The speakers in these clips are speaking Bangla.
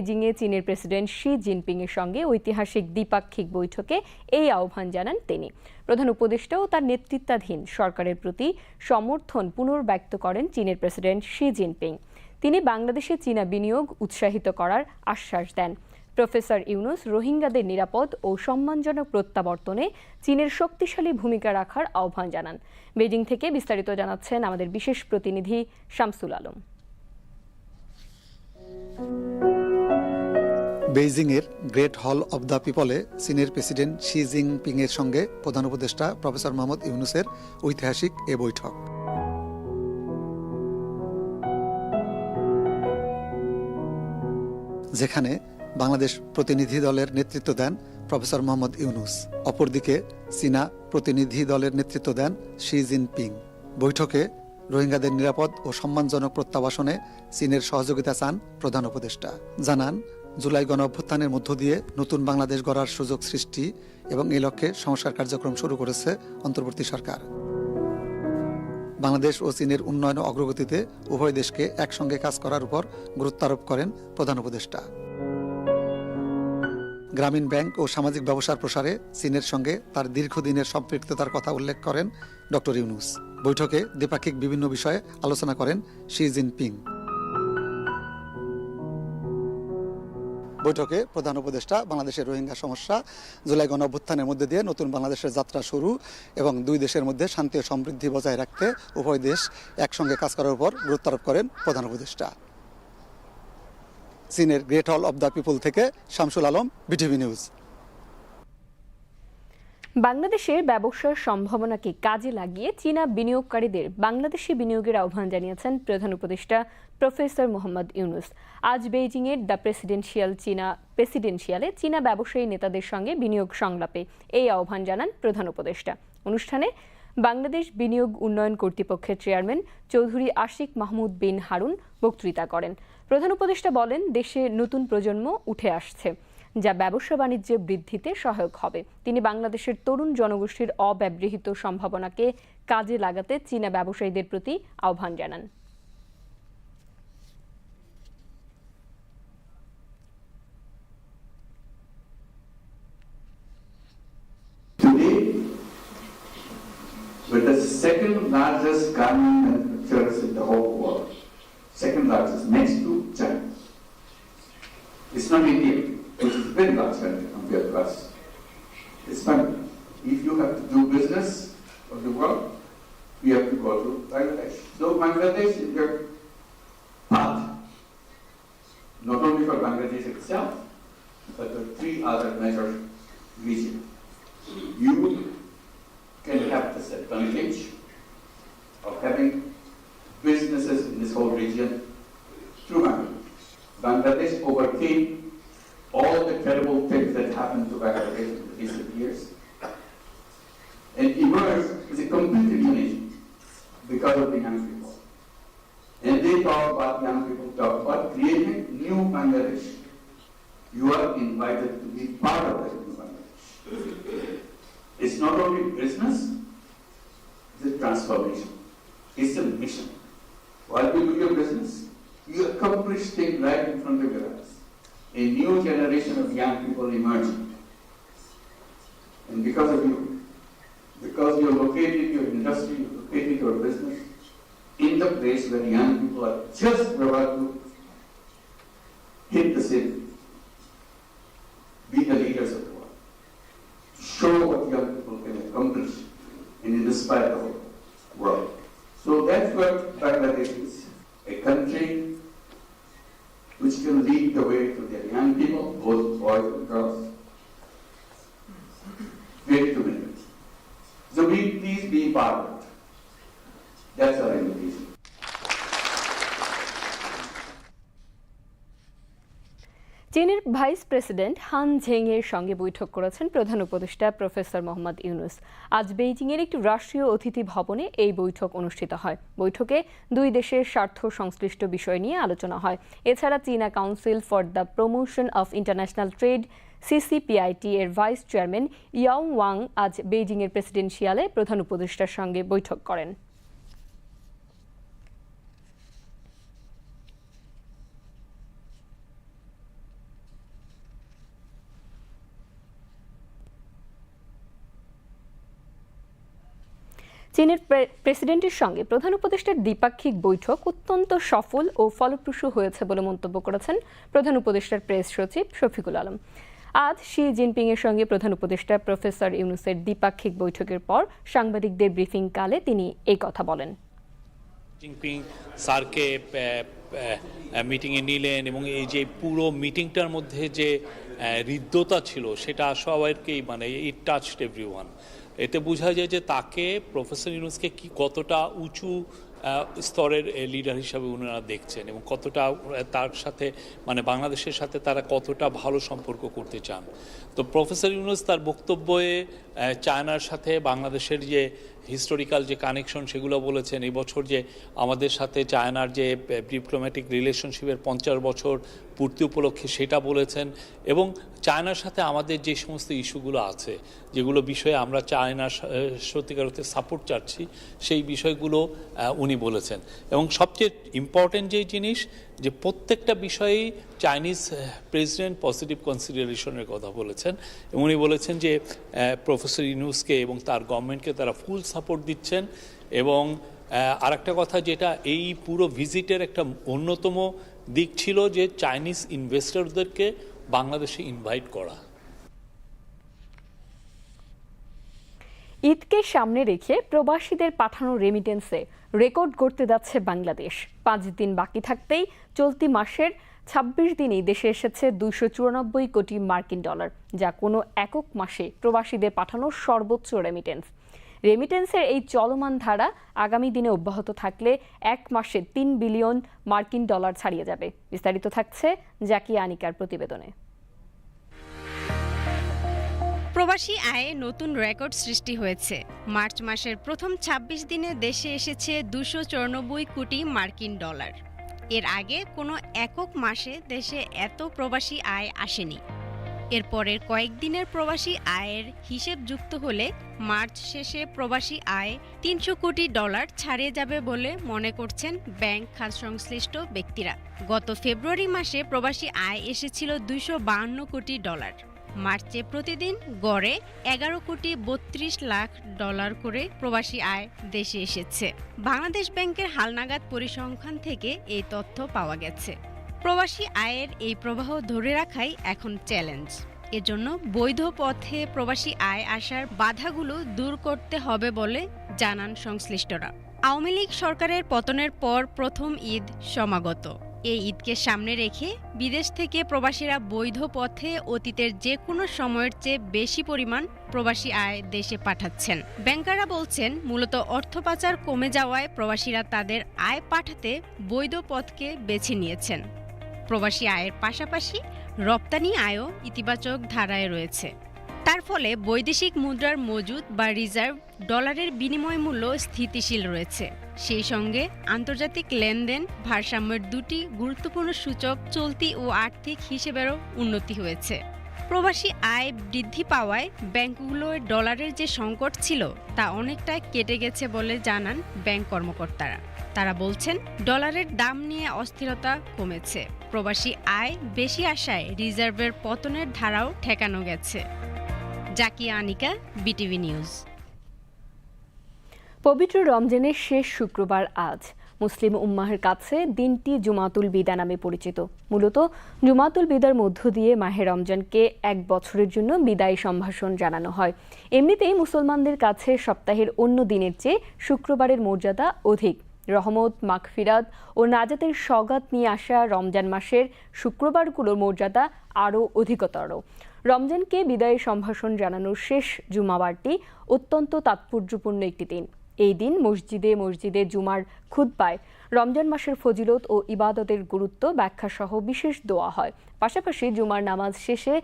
বেজিংয়ে চীনের প্রেসিডেন্ট শি জিনপিং এর সঙ্গে ঐতিহাসিক দ্বিপাক্ষিক বৈঠকে এই আহ্বান জানান তিনি। প্রধান উপদেষ্টা ও তার নেতৃত্বাধীন সরকারের প্রতি সমর্থন পুনর্ব্যক্ত করেন চীনের প্রেসিডেন্ট শি জিনপিং। তিনি বাংলাদেশে চীনা বিনিয়োগ উৎসাহিত করার আশ্বাস দেন। প্রফেসর ইউনুস রোহিঙ্গাদের নিরাপদ ও সম্মানজনক প্রত্যাবর্তনে চীনের শক্তিশালী ভূমিকা রাখার আহ্বান জানান। বেজিং থেকে বিস্তারিত জানাচ্ছেন আমাদের বিশেষ প্রতিনিধি শামসুল আলম। বেইজিংয়ের গ্রেট হল অব দ্য পিপলে চীনের প্রেসিডেন্ট শি জিনপিং এর সঙ্গে প্রধান উপদেষ্টা প্রফেসর মোহাম্মদ ইউনুসের ঐতিহাসিক এ বৈঠক। যেখানে বাংলাদেশ প্রতিনিধি দলের নেতৃত্ব দেন প্রফেসর মোহাম্মদ ইউনুস, অপরদিকে চীনা প্রতিনিধি দলের নেতৃত্ব দেন শি জিনপিং। বৈঠকে রোহিঙ্গাদের নিরাপদ ও সম্মানজনক প্রত্যাবাসনে চীনের সহযোগিতা চান প্রধান উপদেষ্টা। জানান জুলাই গণ অভ্যুত্থানের মধ্য দিয়ে নতুন বাংলাদেশ গড়ার সুযোগ সৃষ্টি এবং এই লক্ষ্যে সংস্কার কার্যক্রম শুরু করেছে অন্তর্বর্তী সরকার। বাংলাদেশ ও চীনের উন্নয়ন অগ্রগতিতে উভয় দেশকে একসঙ্গে কাজ করার উপর গুরুত্ব আরোপ করেন প্রধান উপদেষ্টা। গ্রামীণ ব্যাংক ও সামাজিক ব্যবসার প্রসারে চীনের সঙ্গে তার দীর্ঘদিনের সম্পৃক্ততার কথা উল্লেখ করেন ডক্টর ইউনুস। বৈঠকে দ্বিপাক্ষিক বিভিন্ন বিষয়ে আলোচনা করেন শি জিনপিং। বৈঠকে প্রধান উপদেষ্টা, বাংলাদেশের রোহিঙ্গা সমস্যা, জুলাই গণ অভ্যুত্থানের মধ্যে দিয়ে নতুন বাংলাদেশের যাত্রা শুরু এবং দুই দেশের মধ্যে শান্তি ও সমৃদ্ধি বজায় রাখতে উভয় দেশ একসঙ্গে কাজ করার উপর গুরুত্ব আরোপ করেন প্রধান উপদেষ্টা। চীনের great hall of the people থেকে শামসুল আলম, বিটিভি নিউজ। বাংলাদেশের ব্যবসার সম্ভাবনাকে কাজে লাগিয়ে চীনা বিনিয়োগকারীদের বাংলাদেশি বিনিয়োগের আহ্বান জানিয়েছেন প্রধান উপদেষ্টা প্রফেসর মোহাম্মদ ইউনুস। আজ বেইজিংয়ের দ্য প্রেসিডেন্সিয়াল চীনা, প্রেসিডেন্সিয়ালে চীনা ব্যবসায়ী নেতাদের সঙ্গে বিনিয়োগ সংলাপে এই আহ্বান জানান প্রধান উপদেষ্টা। অনুষ্ঠানে বাংলাদেশ বিনিয়োগ উন্নয়ন কর্তৃপক্ষের চেয়ারম্যান চৌধুরী আশিক মাহমুদ বিন হারুন বক্তৃতা করেন। প্রধান উপদেষ্টা বলেন, দেশে নতুন প্রজন্ম উঠে আসছে, যা ব্যবসা বাণিজ্য বৃদ্ধিতে সহায়ক হবে। তিনি বাংলাদেশের তরুণ জনগোষ্ঠীর অব্যবহৃত সম্ভাবনাকে কাজে লাগাতে চীনা ব্যবসায়ীদের প্রতি আহ্বান জানান। Largest garment manufacturers in the whole world. Second largest, next to China. It's not India, which is a very large country compared to us. It's funny. If you have to do business of the world, you have to go to Bangladesh. So Bangladesh is your path, not only for Bangladesh itself, but the three other major regions you can have this advantage of having businesses in this whole region through Bangladesh. Bangladesh overcame all the terrible things that happened to Bangladesh in the recent years and emerged as a completely new nation because of the young people. And they talk about, young people talk about creating new Bangladesh. You are invited to be part of that new Bangladesh. It's not only business, it's a transformation. It's a mission. While you do your business, you accomplish things right in front of your eyes. A new generation of young people emerging. And because of you, because you're located your industry, you're located your business in the place where young people are just about to hit the city, be the leaders of the world show what young people can accomplish and inspire the whole world. So that's what Bangladesh is, a country which can lead the way to their young people, both boys and girls. To meet you. So we please be part of it. That's our invitation. চীনের ভাইস প্রেসিডেন্ট হান ঝেং এর সঙ্গে বৈঠক করেছেন প্রধান উপদেষ্টা প্রফেসর মোহাম্মদ ইউনুস। আজ বেইজিংয়ের একটি রাষ্ট্রীয় অতিথি ভবনে এই বৈঠক অনুষ্ঠিত হয়। বৈঠকে দুই দেশের স্বার্থ সংশ্লিষ্ট বিষয় নিয়ে আলোচনা হয়। এছাড়া চীনা council for the promotion of international trade, CCPIT এর ভাইস চেয়ারম্যান ইয়াং ওয়াং আজ বেইজিংয়ের প্রেসিডেন্সিয়ালে প্রধান উপদেষ্টার সঙ্গে বৈঠক করেন। চীনের প্রেসিডেন্টের সঙ্গে প্রধান উপদেষ্টার দ্বিপাক্ষিক বৈঠক অত্যন্ত সফল ও ফলপ্রসূ হয়েছে বলে মন্তব্য করেছেন প্রধান উপদেষ্টার প্রেস সচিব শফিকুল আলম। আজ শি জিনপিংয়ের সঙ্গে প্রধান উপদেষ্টা প্রফেসর ইউনুসের দ্বিপাক্ষিক বৈঠকের পর সাংবাদিকদের ব্রিফিং কালে তিনি এই কথা বলেন। জিনপিং মিটিংয়ে নিলেন এবং এই যে পুরো মিটিংটার মধ্যে যে হৃদ্যতা ছিল, সেটা সবাইকেই মানে ইট টাচড এভরি ওয়ান এতে বোঝা যায় যে তাকে প্রফেসর ইউনুসকে কি কতটা উঁচু স্তরের লিডার হিসাবে ওনারা দেখছেন এবং কতটা তার সাথে মানে বাংলাদেশের সাথে তারা কতটা ভালো সম্পর্ক করতে চান। তো প্রফেসর ইউনুস তার বক্তব্যে চায়নার সাথে বাংলাদেশের যে হিস্টোরিক্যাল যে কানেকশন সেগুলো বলেছেন বছর যে আমাদের সাথে চায়নার যে ডিপ্লোম্যাটিক রিলেশনশিপের পঞ্চাশ বছর পূর্তি উপলক্ষে সেটা বলেছেন এবং চায়নার সাথে আমাদের যে সমস্ত ইস্যুগুলো আছে, যেগুলো বিষয়ে আমরা চায়নার সত্যিকার সাপোর্ট চাচ্ছি, সেই বিষয়গুলো উনি বলেছেন। এবং সবচেয়ে ইম্পর্টেন্ট যে জিনিস, যে প্রত্যেকটা বিষয়েই চাইনিজ প্রেসিডেন্ট পজিটিভ কনসিডারেশনের কথা বলেছেন এবং উনি বলেছেন যে প্রফেসর ইউনুসকে এবং তার গভর্নমেন্টকে তারা ফুল সাপোর্ট দিচ্ছেন এবং আর একটা কথা যেটা এই পুরো ভিজিটের একটা অন্যতম দিক ছিল যে চাইনিজ ইনভেস্টরদেরকে বাংলাদেশে ইনভাইট করা। ঈদকে সামনে রেখে প্রবাসীদের পাঠানো রেমিটেন্সে রেকর্ড করতে যাচ্ছে বাংলাদেশ। পাঁচ দিন বাকি থাকতেই চলতি মাসের ছাব্বিশ দিনেই দেশে এসেছে দুইশো চুরানব্বই কোটি মার্কিন ডলার, যা কোনো একক মাসে প্রবাসীদের পাঠানো সর্বোচ্চ রেমিটেন্স রেমিটেন্সের এই চলমান ধারা আগামী দিনে অব্যাহত থাকলে এক মাসে তিন বিলিয়ন মার্কিন ডলার ছাড়িয়ে যাবে। বিস্তারিত থাকছে জাকিয়া আনিকার প্রতিবেদনে। প্রবাসী আয়ে নতুন রেকর্ড সৃষ্টি হয়েছে। মার্চ মাসের প্রথম ২৬ দিনে দেশে এসেছে দুশো কোটি মার্কিন ডলার। এর আগে কোনো একক মাসে দেশে এত প্রবাসী আয় আসেনি। এরপরের কয়েকদিনের প্রবাসী আয়ের হিসেব যুক্ত হলে মার্চ শেষে প্রবাসী আয় তিনশো কোটি ডলার ছাড়িয়ে যাবে বলে মনে করছেন ব্যাংক খাত সংশ্লিষ্ট ব্যক্তিরা। গত ফেব্রুয়ারি মাসে প্রবাসী আয় এসেছিল দুইশো কোটি ডলার। মার্চে প্রতিদিন গড়ে এগারো কোটি বত্রিশ লাখ ডলার করে প্রবাসী আয় দেশে এসেছে। বাংলাদেশ ব্যাংকের হালনাগাদ পরিসংখ্যান থেকে এই তথ্য পাওয়া গেছে। প্রবাসী আয়ের এই প্রবাহ ধরে রাখাই এখন চ্যালেঞ্জ। এজন্য বৈধ পথে প্রবাসী আয় আসার বাধাগুলো দূর করতে হবে বলে জানান সংশ্লিষ্টরা। আওয়ামী লীগ সরকারের পতনের পর প্রথম ঈদ সমাগত। এই ঈদকে সামনে রেখে বিদেশ থেকে প্রবাসীরা বৈধ পথে অতীতের যে কোনো সময়ের চেয়ে বেশি পরিমাণ প্রবাসী আয় দেশে পাঠাচ্ছেন। ব্যাংকাররা বলছেন, মূলত অর্থ পাচার কমে যাওয়ায় প্রবাসীরা তাদের আয় পাঠাতে বৈধ পথকে বেছে নিয়েছেন। প্রবাসী আয়ের পাশাপাশি রপ্তানি আয়ও ইতিবাচক ধারায় রয়েছে। তার ফলে বৈদেশিক মুদ্রার মজুদ বা রিজার্ভ ডলারের বিনিময় মূল্য স্থিতিশীল রয়েছে। সেই সঙ্গে আন্তর্জাতিক লেনদেন ভারসাম্যের দুটি গুরুত্বপূর্ণ সূচক চলতি ও আর্থিক হিসেবেরও উন্নতি হয়েছে। প্রবাসী আয় বৃদ্ধি পাওয়ায় ব্যাংকগুলোর ডলারের যে সংকট ছিল তা অনেকটা কেটে গেছে বলে জানান ব্যাংক কর্মকর্তারা। তারা বলছেন, ডলারের দাম নিয়ে অস্থিরতা কমেছে। প্রবাসী আয় বেশি আসায় রিজার্ভের পতনের ধারাও ঠেকানো গেছে। Zakia Anika, BTV news. পবিত্র রমজানের শেষ শুক্রবার আজ। মুসলিম উম্মাহের কাছে দিনটি জুমাতুল বিদা নামে পরিচিত। মূলত জুমাতুল বিদার মধ্য দিয়ে মাহে রমজানকে এক বছরের জন্য বিদায় সম্ভাষণ জানানো হয়। এমনিতেই মুসলমানদের কাছে সপ্তাহের অন্য দিনের চেয়ে শুক্রবারের মর্যাদা অধিক। রহমত, মাগফিরাত ও নাজাতের সগাত নিয়ে আসা রমজান মাসের শুক্রবারগুলোর মর্যাদা আরও অধিকতর। রমজানকে বিদায় সম্ভাষণ জানানোর শেষ জুমাবারটি অত্যন্ত তাৎপর্যপূর্ণ একটি দিন। এই দিন মসজিদে মসজিদে জুমার খুদ্বায় রমজান মাসের ফজিলত ও ইবাদতের গুরুত্ব ব্যাখ্যা সহ বিশেষ দোয়া হয়। পাশাপাশি জুমার নামাজ শেষে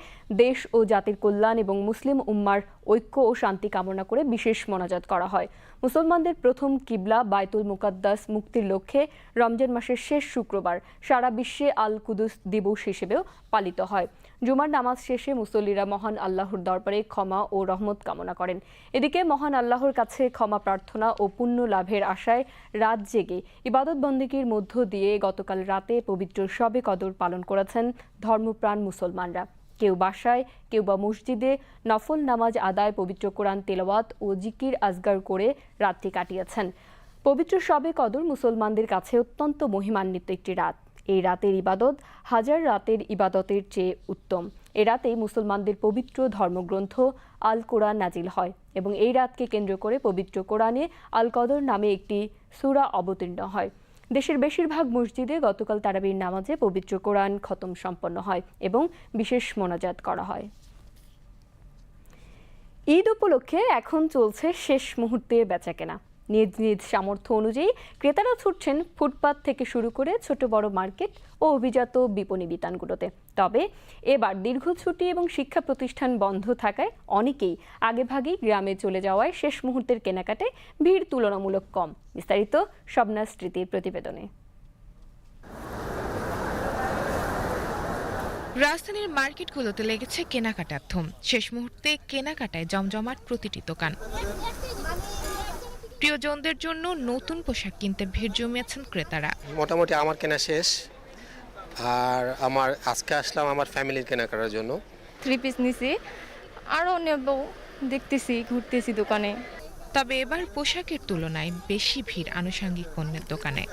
দেশ ও জাতির কল্যাণ এবং মুসলিম উম্মার ঐক্য ও শান্তি কামনা করে বিশেষ মোনাজাত করা হয়। মুসলমানদের প্রথম কিবলা বায়তুল মুকাদ্দাস মুক্তির লক্ষ্যে রমজান মাসের শেষ শুক্রবার সারা বিশ্বে আল কুদুস দিবস হিসেবেও পালিত হয়। জুমার নামাজ শেষে মুসল্লিরা মহান আল্লাহর দরবারে ক্ষমা ও রহমত কামনা করেন। এদিকে মহান আল্লাহর কাছে ক্ষমা প্রার্থনা ও পুণ্য লাভের আশায় রাত জেগে ইবাদত বন্দিগির মধ্য দিয়ে গতকাল রাতে পবিত্র শবে কদর পালন করেছেন ধর্মপ্রাণ মুসলমানরা। কেউ বাসায়, কেউ বা মসজিদে নফল নামাজ আদায়, পবিত্র কোরআন তেলাওয়াত ও জিকির আজগার করে রাতটি কাটিয়েছেন। পবিত্র শবে কদর মুসলমানদের কাছে অত্যন্ত মহিমান্বিত একটি রাত। এই রাতের ইবাদত হাজার রাতের ইবাদতের চেয়ে উত্তম। এ রাতে মুসলমানদের পবিত্র ধর্মগ্রন্থ আল কোরআন নাজিল হয় এবং এই রাতকে কেন্দ্র করে পবিত্র কোরআনে আল কদর নামে একটি সুরা অবতীর্ণ হয়। দেশের বেশিরভাগ মসজিদে গতকাল তারাবির নামাজে পবিত্র কোরআন খতম সম্পন্ন হয় এবং বিশেষ মোনাজাত করা হয়। ঈদ উপলক্ষে এখন চলছে শেষ মুহূর্তে বেচাকেনা। নিজ নিজ সামর্থ্য অনুযায়ী ক্রেতারা ছুটছেন ফুটপাত থেকে শুরু করে ছোট বড় মার্কেট ও অভিজাত বিপণী বিতানগুলোতে। তবে এবার দীর্ঘ ছুটি এবং শিক্ষা প্রতিষ্ঠান বন্ধ থাকায় অনেকেই আগেভাগেই গ্রামে চলে যাওয়ায় শেষ মুহূর্তের কেনাকাটায় ভিড় তুলনামূলক কম। বিস্তারিত শবনাজ স্মৃতির প্রতিবেদনে। রাজধানীর মার্কেটগুলোতে লেগেছে কেনাকাটার ধুম। শেষ মুহূর্তে কেনাকাটায় জমজমাট প্রতিটি দোকান। প্রিয়জনদের জন্য নতুন পোশাক কিনতে ভিড় জমিয়েছেন ক্রেতারা। মোটামুটি আমার কেনা শেষ। আর আমার আজকে আসলাম আমার ফ্যামিলির কেনাকাটার জন্য। থ্রি পিস নিছি। আরও নেব দেখতেছি ঘুরতেছি দোকানে। তবে এবার পোশাকের তুলনায় বেশি ভিড় আনুষঙ্গিক পণ্যের দোকানে।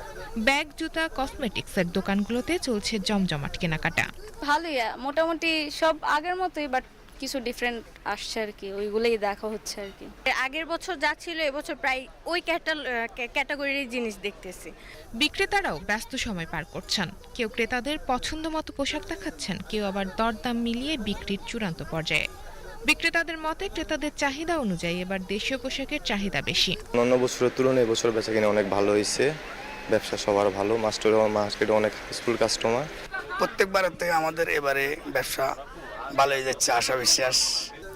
ব্যাগ জুতা কসমেটিক্সের দোকানগুলোতে চলছে জমজমাট কেনাকাটা। ভালোই মোটামুটি সব আগের মতোই বাট কিছু ডিফারেন্ট আসছে আর কি ওইগুলোই দেখা হচ্ছে আর কি আগের বছর যা ছিল এবছর প্রায় ওই ক্যাটাগরির জিনিস দেখতেছি। বিক্রেতারাও ব্যস্ত সময় পার করছেন। কেউ ক্রেতাদের পছন্দ মতো পোশাক দেখাচ্ছেন কেউ আবার দরদাম মিলিয়ে বিক্রির চূড়ান্ত পর্যায়ে। বিক্রেতাদের মতে ক্রেতাদের চাহিদা অনুযায়ী এবার দেশীয় পোশাকের চাহিদা বেশি। অন্য বছরের তুলনায় এবছর বেচা কিনা অনেক ভালো হয়েছে। ব্যবসা সবার ভালো মাস্টার মার্কেটে অনেক স্কুল কাস্টমার প্রত্যেকবারের থেকে আমাদের এবারে ব্যবসা ভালো হয়ে যাচ্ছে আশা বিশ্বাস।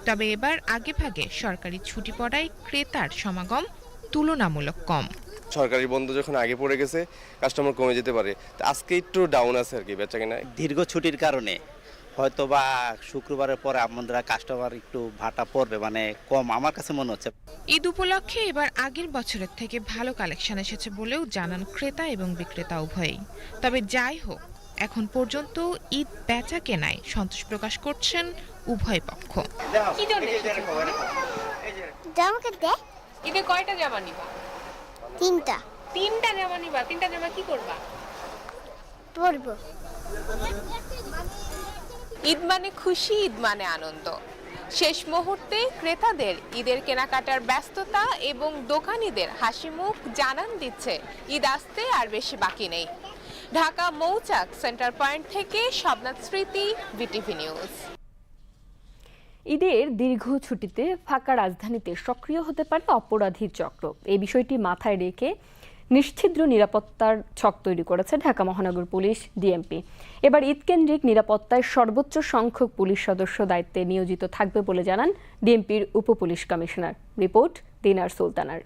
তবে এবার আগে ভাগে সরকারি ছুটি পড়ায় ক্রেতার সমাগম তুলনামূলক কম। সরকারি বন্ধ যখন আগে পড়ে গেছে কাস্টমার কমে যেতে পারে। আজকে একটু ডাউন আছে আর কি বেচা কিনা? দীর্ঘ ছুটির কারণে হয়তো বা শুক্রবারের পরে আমরা কাস্টমার একটু ভাটা পড়বে মানে কম আমার কাছে মনে হচ্ছে। ঈদ উপলক্ষে এবার আগের বছরের থেকে ভালো কালেকশন এসেছে বলেও জানান ক্রেতা এবং বিক্রেতা উভয়ই। তবে যাই হোক এখন পর্যন্ত ঈদ বেচা কেনায় সন্তোষ প্রকাশ করছেন উভয় পক্ষ। জামা কিনতে ঈদে কয়টা জামা নিবা? তিনটা। তিনটা জামা নিবা? তিনটা জামা কি করবা? পরবো। ঈদ মানে খুশি ঈদ মানে আনন্দ। শেষ মুহূর্তে ক্রেতাদের ঈদের কেনাকাটার ব্যস্ততা এবং দোকানীদের হাসি মুখ জানান দিচ্ছে ঈদ আসতে আর বেশি বাকি নেই। ঢাকা মৌচাক সেন্টার পয়েন্ট থেকে শবনাথ স্মৃতি, বিটিভি নিউজ। ঈদের দীর্ঘ ছুটিতে ফাঁকা রাজধানীতে সক্রিয় হতে পারে অপরাধীর চক্র। এই বিষয়টি মাথায় রেখে নিশ্ছিদ্র নিরাপত্তার ছক তৈরি করেছে ঢাকা মহানগর পুলিশ, ডিএমপি। এবার ঈদকেন্দ্রিক নিরাপত্তায় সর্বোচ্চ সংখ্যক পুলিশ সদস্য দায়িত্বে নিয়োজিত থাকবে বলে জানান ডিএমপির উপ পুলিশ কমিশনার। রিপোর্ট দিনার সুলতানার।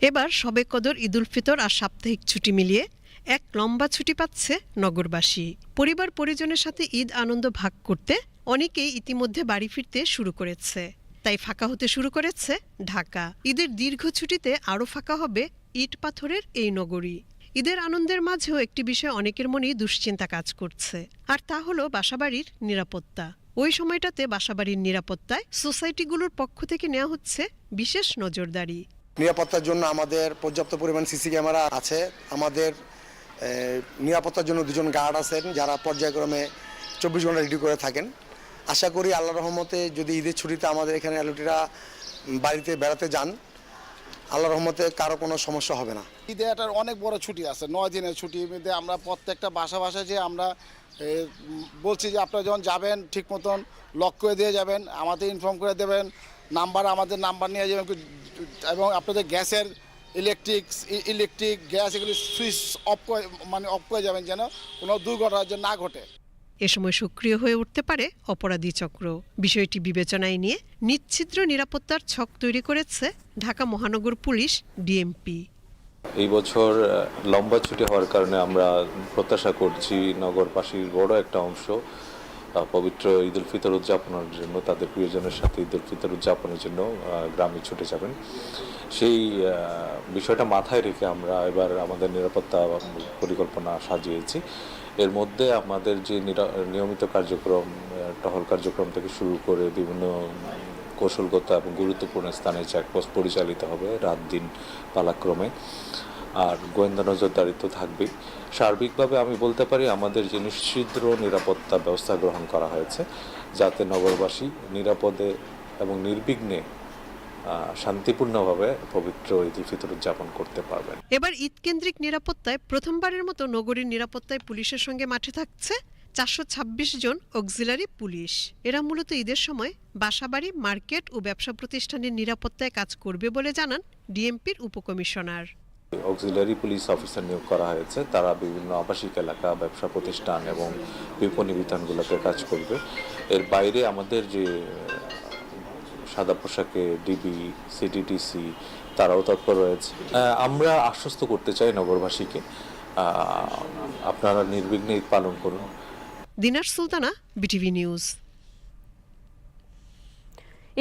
এবার শবে কদর ঈদুল ফিতর আর সাপ্তাহিক ছুটি মিলিয়ে এক লম্বা ছুটি পাচ্ছে নগরবাসী। পরিবার পরিজনের সাথে ঈদ আনন্দ ভাগ করতে অনেকেই ইতিমধ্যে বাড়ি ফিরতে শুরু করেছে। তাই ফাঁকা হতে শুরু করেছে ঢাকা। ঈদের দীর্ঘ ছুটিতে আরও ফাঁকা হবে ইট পাথরের এই নগরী। ঈদের আনন্দের মাঝেও একটি বিষয় অনেকের মনেই দুশ্চিন্তা কাজ করছে, আর তা হলো বাসাবাড়ির নিরাপত্তা। ওই সময়টাতে বাসাবাড়ির নিরাপত্তায় সোসাইটিগুলোর পক্ষ থেকে নেওয়া হচ্ছে বিশেষ নজরদারি। নিরাপত্তার জন্য আমাদের পর্যাপ্ত পরিমাণ সিসি ক্যামেরা আছে। আমাদের নিরাপত্তার জন্য দুজন গার্ড আছেন যারা পর্যায়ক্রমে চব্বিশ ঘণ্টা ডিউটি করে থাকেন। আশা করি আল্লাহ রহমতে যদি ঈদের ছুটিতে আমাদের এখানে এলুটিরা বাড়িতে বেড়াতে যান, আল্লাহ রহমতে কারও কোনো সমস্যা হবে না। ঈদে একটা অনেক বড় ছুটি আছে, নয় দিনের ছুটির মধ্যে আমরা প্রত্যেকটা বাসা বাসায় যে আমরা বলছি যে আপনারা যখন যাবেন ঠিক মতন লক করে দিয়ে যাবেন, আমাদের ইনফর্ম করে দেবেন। নাম্বার আমাদের নাম্বার নিয়ে যাবেন এবং আপনাদের গ্যাসের ইলেকট্রিক ইলেকট্রিক গ্যাস এগুলি সুইচ অফ করে মানে অফ করে যাবেন যেন কোনো দুর্ঘটনা যেন না ঘটে। এ সময় সক্রিয় হয়ে উঠতে পারে অপরাধী চক্র। বিষয়টি বিবেচনায় নিয়ে নিচ্ছিদ্র নিরাপত্তার ছক তৈরি করেছে ঢাকা মহানগর পুলিশ ডিএমপি। এই বছর লম্বা ছুটি হওয়ার কারণে আমরা প্রত্যাশা করছি নগরবাসীর বড় একটা অংশ পবিত্র ঈদ উল ফিতর উদযাপনের জন্য, তাদের প্রিয়জনের সাথে ঈদ উল ফিতর উদযাপনের জন্য গ্রামে ছুটে যাবেন। সেই বিষয়টা মাথায় রেখে আমরা এবার আমাদের নিরাপত্তা পরিকল্পনা সাজিয়েছি। এর মধ্যে আমাদের যে নিয়মিত কার্যক্রম টহল কার্যক্রম থেকে শুরু করে বিভিন্ন কৌশলগত এবং গুরুত্বপূর্ণ স্থানে চেকপোস্ট পরিচালিত হবে রাত দিন পালাক্রমে। আর গোয়েন্দা নজরদারি তো থাকবেই। সার্বিকভাবে আমি বলতে পারি আমাদের যে নিশ্চিদ্র নিরাপত্তা ব্যবস্থা গ্রহণ করা হয়েছে, যাতে নগরবাসী নিরাপদে এবং নির্বিঘ্নে শান্তিপূর্ণভাবে পবিত্র ঈদ ফিতর উদযাপন করতে পারবেন। এবার ঈদ কেন্দ্রিক নিরাপত্তায় প্রথমবারের মতো নগরীর নিরাপত্তায় পুলিশের সঙ্গে মাঠে থাকছে চারশো ছাব্বিশ জন অক্সিলারি পুলিশ। এরা মূলত ঈদের সময় বাসাবাড়ি, মার্কেট ও ব্যবসা প্রতিষ্ঠানের নিরাপত্তায় কাজ করবে বলে জানান ডিএমপির উপকমিশনার। অক্সিলারি পুলিশ অফিসার নিয়োগ করা হয়েছে। তারা বিভিন্ন আবাসিক এলাকা ব্যবসা প্রতিষ্ঠান এবং বিপণী বিতানগুলোতে কাজ করবে। এর বাইরে আমাদের যে সাদা পোশাকে ডিবি সিটিটিসি তারাও তৎপর রয়েছে। আমরা আশ্বস্ত করতে চাই নগরবাসীকে। আপনারা নির্বিঘ্নে পালন করুন। দিনার সুলতানা বিটিভি নিউজ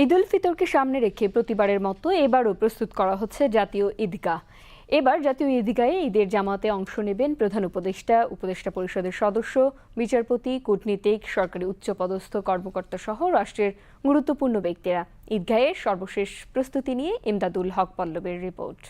ঈদ উল ফিতরকে সামনে রেখে প্রতিবারের মতো এবারও প্রস্তুত করা হচ্ছে জাতীয় ঈদগাহ। এবার জাতীয় ঈদগাহে ঈদের জামাতে অংশ নেবেন প্রধান উপদেষ্টা উপদেষ্টা পরিষদের সদস্য, বিচারপতি, কূটনীতিক, সরকারি উচ্চপদস্থ কর্মকর্তা সহ রাষ্ট্রের গুরুত্বপূর্ণ ব্যক্তিরা। ঈদগাহের সর্বশেষ প্রস্তুতি নিয়ে ইমদাদুল হক পল্লবের রিপোর্ট।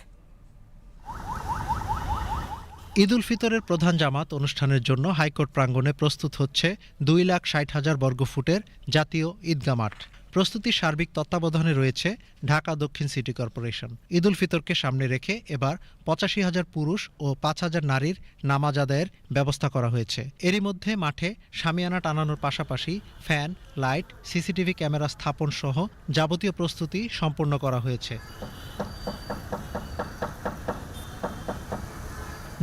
ঈদ উল ফিতরের প্রধান জামাত অনুষ্ঠানের জন্য হাইকোর্ট প্রাঙ্গণে প্রস্তুত হচ্ছে দুই লাখ ষাট হাজার বর্গফুটের জাতীয় ঈদগাহ মাঠ। প্রস্তুতির সার্বিক তত্ত্বাবধানে রয়েছে ঢাকা দক্ষিণ সিটি কর্পোরেশন। ঈদ উল ফিতরকে সামনে রেখে এবার পঁচাশি হাজার পুরুষ ও পাঁচ হাজার নারীর নামাজ আদায়ের ব্যবস্থা করা হয়েছে। এরই মধ্যে মাঠে সামিয়ানা টানানোর পাশাপাশি ফ্যান, লাইট, সিসিটিভি ক্যামেরা স্থাপন সহ যাবতীয় প্রস্তুতি সম্পন্ন করা হয়েছে।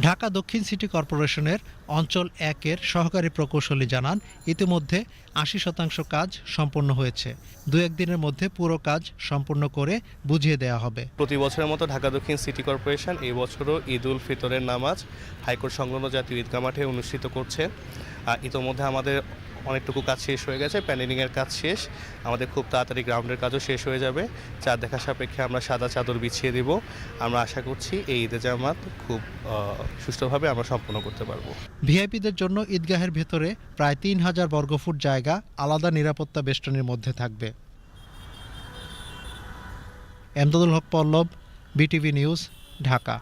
ঢাকা দক্ষিণ সিটি কর্পোরেশনের অঞ্চল একের সহকারী প্রকৌশলী জানান, ইতিমধ্যে আশি শতাংশ কাজ সম্পন্ন হয়েছে। দু একদিনের মধ্যে পুরো কাজ সম্পূর্ণ করে বুঝিয়ে দেওয়া হবে। প্রতি বছরের মতো ঢাকা দক্ষিণ সিটি কর্পোরেশন এই বছরও ঈদ উল ফিতরের নামাজ, হাইকোর্ট সংলগ্ন জাতীয় ঈদগাহ মাঠে অনুষ্ঠিত করছে। ইতোমধ্যে আমাদের অনেকটুকু কাজ শেষ হয়ে গেছে, প্যানেলিংয়ের কাজ শেষ। আমাদের খুব তাড়াতাড়ি গ্রাউন্ডের কাজও শেষ হয়ে যাবে। চার দেখা সাপেক্ষে আমরা সাদা চাদর বিছিয়ে দিব। আমরা আশা করছি এই ঈদে জামাত খুব সুষ্ঠুভাবে আমরা সম্পন্ন করতে পারব। ভিআইপিদের জন্য ঈদগাহের ভেতরে প্রায় তিন হাজার বর্গফুট জায়গা, আলাদা নিরাপত্তা বেষ্টনীর মধ্যে থাকবে। Emdadul Haque Pallab, BTV news, Dhaka.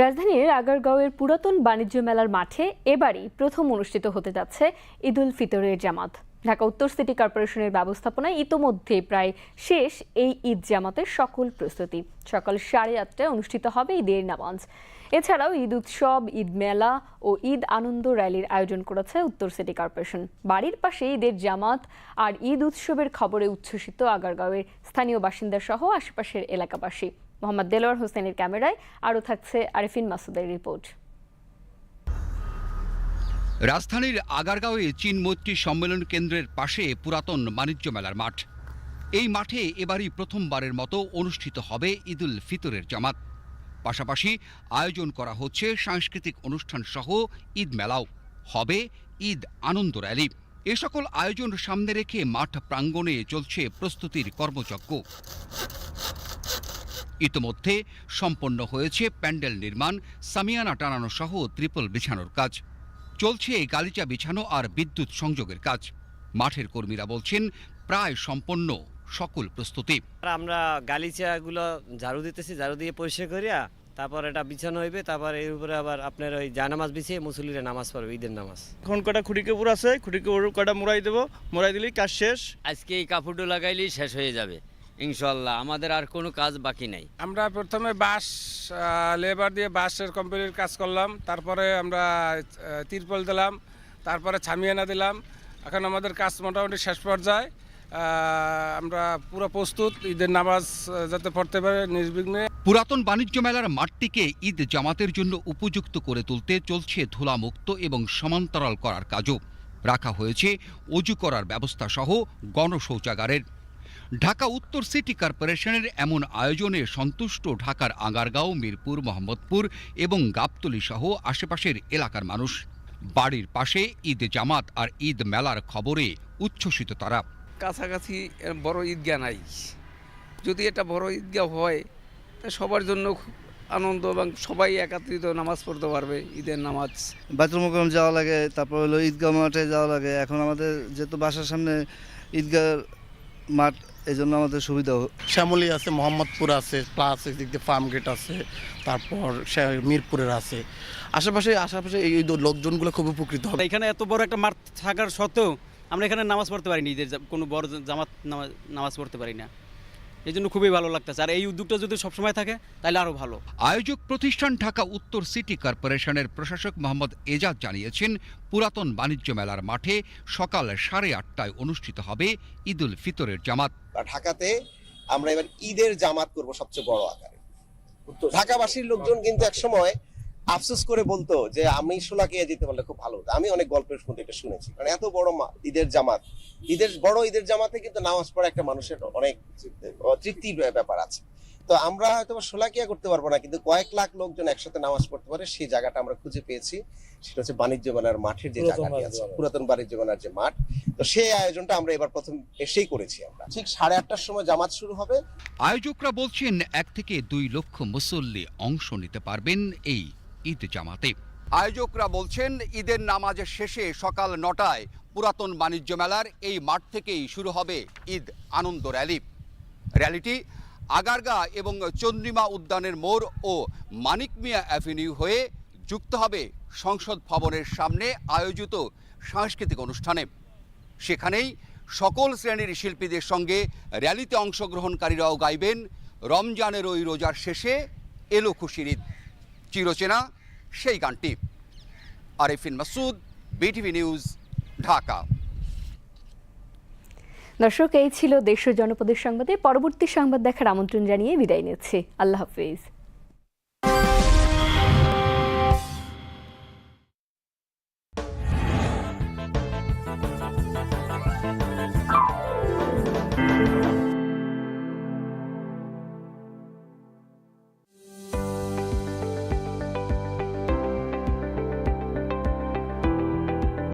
রাজধানীর আগারগাঁওয়ের পুরাতন বাণিজ্য মেলার মাঠে এবারই প্রথম অনুষ্ঠিত হতে যাচ্ছে ঈদ উল ফিতরের জামাত। ঢাকা উত্তর সিটি কর্পোরেশনের ব্যবস্থাপনায় ইতোমধ্যে প্রায় শেষ এই ঈদ জামাতের সকল প্রস্তুতি। সকাল সাড়ে আটটায় অনুষ্ঠিত হবে ঈদের নামাজ। এছাড়াও ঈদ উৎসব, ঈদ মেলা ও ঈদ আনন্দ র্যালির আয়োজন করেছে উত্তর সিটি কর্পোরেশন। বাড়ির পাশে ঈদের জামাত আর ঈদ উৎসবের খবরে উচ্ছ্বসিত আগারগাঁওয়ের স্থানীয় বাসিন্দা সহ আশেপাশের এলাকাবাসী। মোহাম্মদ দেলোয়ার হোসেনের ক্যামেরায় আরও থাকছে আরিফিন মাসুদের রিপোর্ট। রাজধানীর আগারগাঁওয়ে চীন মৈত্রী সম্মেলন কেন্দ্রের পাশে পুরাতন বাণিজ্য মেলার মাঠ। এই মাঠে এবারই প্রথমবারের মতো অনুষ্ঠিত হবে ঈদুল ফিতরের জামাত। পাশাপাশি আয়োজন করা হচ্ছে সাংস্কৃতিক অনুষ্ঠান সহ ঈদ মেলাও। হবে ঈদ আনন্দ র্যালি। এ সকল আয়োজন সামনে রেখে মাঠ প্রাঙ্গণে চলছে প্রস্তুতির কর্মযজ্ঞ। ইতোমধ্যে সম্পন্ন হয়েছে প্যান্ডেল নির্মাণ সামিয়ানা টানানো সহ ত্রিপল বিছানোর কাজ। চলছে এই গালিচা বিছানো আর বিদ্যুৎ সংযোগের কাজ। মাঠের কর্মীরা বলছেন প্রায় সম্পন্ন সকল প্রস্তুতি। আর আমরা গালিচাগুলো ঝাড়ু দিতেছি ঝাড়ু দিয়ে পরিষ্কার করিয়া তারপর এটা বিছানো হইবে তারপর এর উপরে আবার আপনার ওই জানামাজ বিছিয়ে মুসল্লিরা নামাজ পড়বে ঈদের নামাজ। এখন কটা খুঁড়ি কাপড় আছে? খুঁড়ি কাপড় কটা মোড়াই দেবো? মোড়াই দিলেই কাজ শেষ। আজকে এই কাপড়টা লাগাইলেই শেষ হয়ে যাবে। ইনশাল্লাহ আমাদের আর কোনো কাজ বাকি নাই। আমরা প্রথমে বাঁশ লেবার দিয়ে বাঁশের কোম্পানির কাজ করলাম তারপরে আমরা তিরপল দিলাম তারপরে ছামিয়ানা দিলাম। এখন আমাদের কাজ মোটামুটি শেষ পর্যায়ে আমরা পুরো প্রস্তুত ঈদের নামাজ যাতে পড়তে পারে নির্বিঘ্নে। পুরাতন বাণিজ্য মেলার মাঠটিকে ঈদ জামাতের জন্য উপযুক্ত করে তুলতে চলছে ধুলামুক্ত এবং সমান্তরাল করার কাজও। রাখা হয়েছে অজু করার ব্যবস্থা সহ গণশৌচাগারের। ঢাকা উত্তর সিটি কর্পোরেশনের এমন আয়োজনে সন্তুষ্ট ঢাকার আগারগাঁও মিরপুর মোহাম্মদপুর এবং গাবতলী সহ আশেপাশের এলাকার মানুষ। বাড়ির পাশে ঈদ জামাত আর ঈদ মেলার খবরে উচ্ছ্বসিত তারা। কাছাকাছি বড় ঈদগাহ নাই। যদি এটা বড় ঈদগাহ হয় তা সবার জন্য আনন্দ এবং সবাই একাত্রিত নামাজ পড়তে পারবে ঈদের নামাজ। বাইতুল মোকারম যাওয়া লাগে তারপর হলো ঈদগাহ মাঠে যাওয়া লাগে। এখন আমাদের যেহেতু বাসার সামনে ঈদগাহ মাঠ এই জন্য আমাদের সুবিধা শ্যামলী আছে মোহাম্মদপুর আছে প্লাস এদিক দিয়ে ফার্ম গেট আছে তারপর মিরপুরের আছে। আশেপাশে আশেপাশে এই লোকজনগুলো খুব উপকৃত হবে। এখানে এত বড় একটা মাঠ থাকার সত্ত্বেও আমরা এখানে নামাজ পড়তে পারিনি যে কোনো বড় জামাত নামা- নামাজ পড়তে পারি না। এই জন্য খুবই ভালো লাগতেছে। আর এই উদ্যোগটা যদি সবসময় থাকে তাহলে আরও ভালো। আয়োজক প্রতিষ্ঠান ঢাকা উত্তর সিটি কর্পোরেশনের প্রশাসক মোহাম্মদ এজাজ জানিয়েছেন পুরাতন বাণিজ্য মেলার মাঠে সকাল সাড়ে আটটায় অনুষ্ঠিত হবে ঈদুল ফিতরের জামাত। ঢাকাতে আমরা এবার ঈদের জামাত করব সবচেয়ে বড় আকারে। ঢাকাবাসীর লোকজন কিন্তু এক সময় আফসোস করে বলতো যে আমি সোলাকিয়া যেতে পারলে খুব ভালো হতো। আমি অনেক গল্পের মধ্যে এটা শুনেছি। কারণ এত বড় মা- ঈদের জামাত। ঈদের বড় ঈদের জামাতে কিন্তু নামাজ পড়া একটা মানুষের অনেক তৃপ্তির ব্যাপার আছে। তো আমরা হয়তো সোলাকিয়া করতে পারব না কিন্তু কয়েক লাখ লোকজন একসাথে নামাজ পড়তে পারে সেই জায়গাটা আমরা খুঁজে পেয়েছি। সেটা হচ্ছে বাণিজ্য মেলার মাঠের যে পুরাতন জায়গাটি বাণিজ্য আছে মেলা। পুরাতন বাণিজ্য মেলার যে মাঠ। তো সেই আয়োজনটা আমরা এবার প্রথম এসেই করেছি আমরা। ঠিক সাড়ে আটটার সময় জামাত শুরু হবে। আয়োজকরা বলছেন এক থেকে দুই লক্ষ মুসল্লি অংশ নিতে পারবেন এই ঈদ জামাতে। আয়োজকরা বলছেন, ঈদের নামাজের শেষে সকাল নটায় পুরাতন বাণিজ্য মেলার এই মাঠ থেকেই শুরু হবে ঈদ আনন্দ র্যালি। র্যালিটি আগারগা এবং চন্দ্রিমা উদ্যানের মোড় ও মানিক মিয়া অ্যাভিনিউ হয়ে যুক্ত হবে সংসদ ভবনের সামনে আয়োজিত সাংস্কৃতিক অনুষ্ঠানে। সেখানেই সকল শ্রেণির শিল্পীদের সঙ্গে র্যালিতে অংশগ্রহণকারীরাও গাইবেন রমজানের ওই রোজার শেষে এলো খুশির ঈদ। চিরচেনা, সেই গানটি। Arifin Masud BTV news, Dhaka. দর্শক, এই ছিল দেশ জনপদের সংবাদে। পরবর্তী সংবাদ দেখার আমন্ত্রণ জানিয়ে বিদায় নিচ্ছে। আল্লাহ হাফিজ।